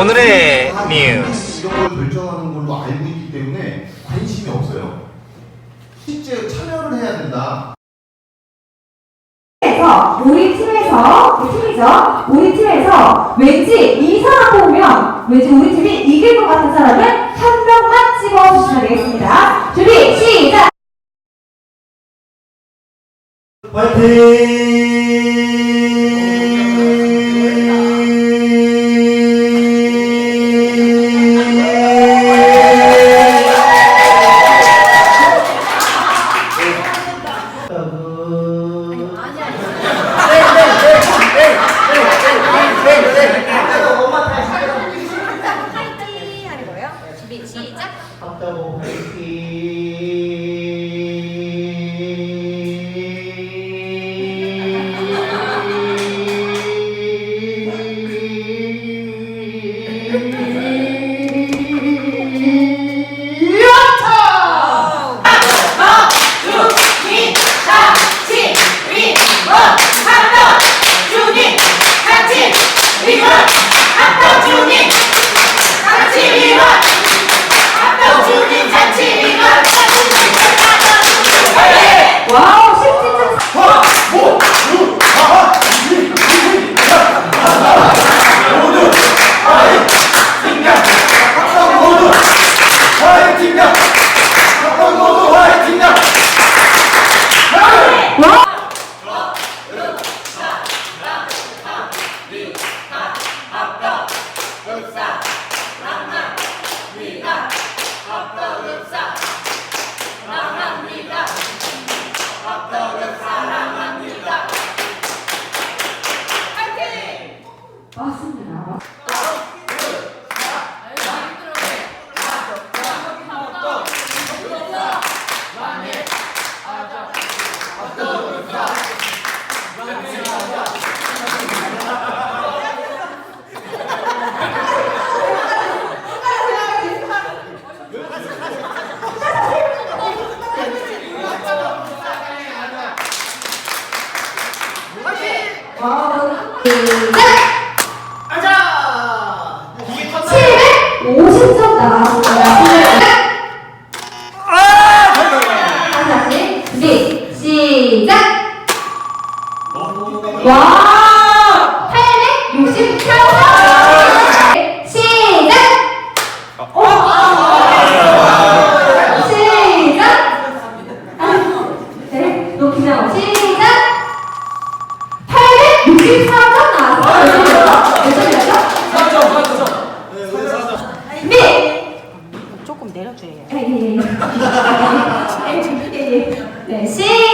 오늘의 뉴스. 이런 걸 결정하는 걸로 알고 있기 때문에 관심이 없어요. 실제 참여를 해야 된다. 팀에서 우리 팀에서 우리 팀이죠. 우리 팀에서 왠지 이 사람 보면 왠지 우리 팀이 이길 것 같은 사람을 한 명만 찍어주시면 되겠습니다. 준비 시작. 파이팅 Thank you. 와 863점. 시작. 오. 시작. 네, 시작. 864점 나왔어요. 몇 점이었죠? 준비. 조금 내려줘요. 예, 예, 예. 예, 예, 예. 네, 시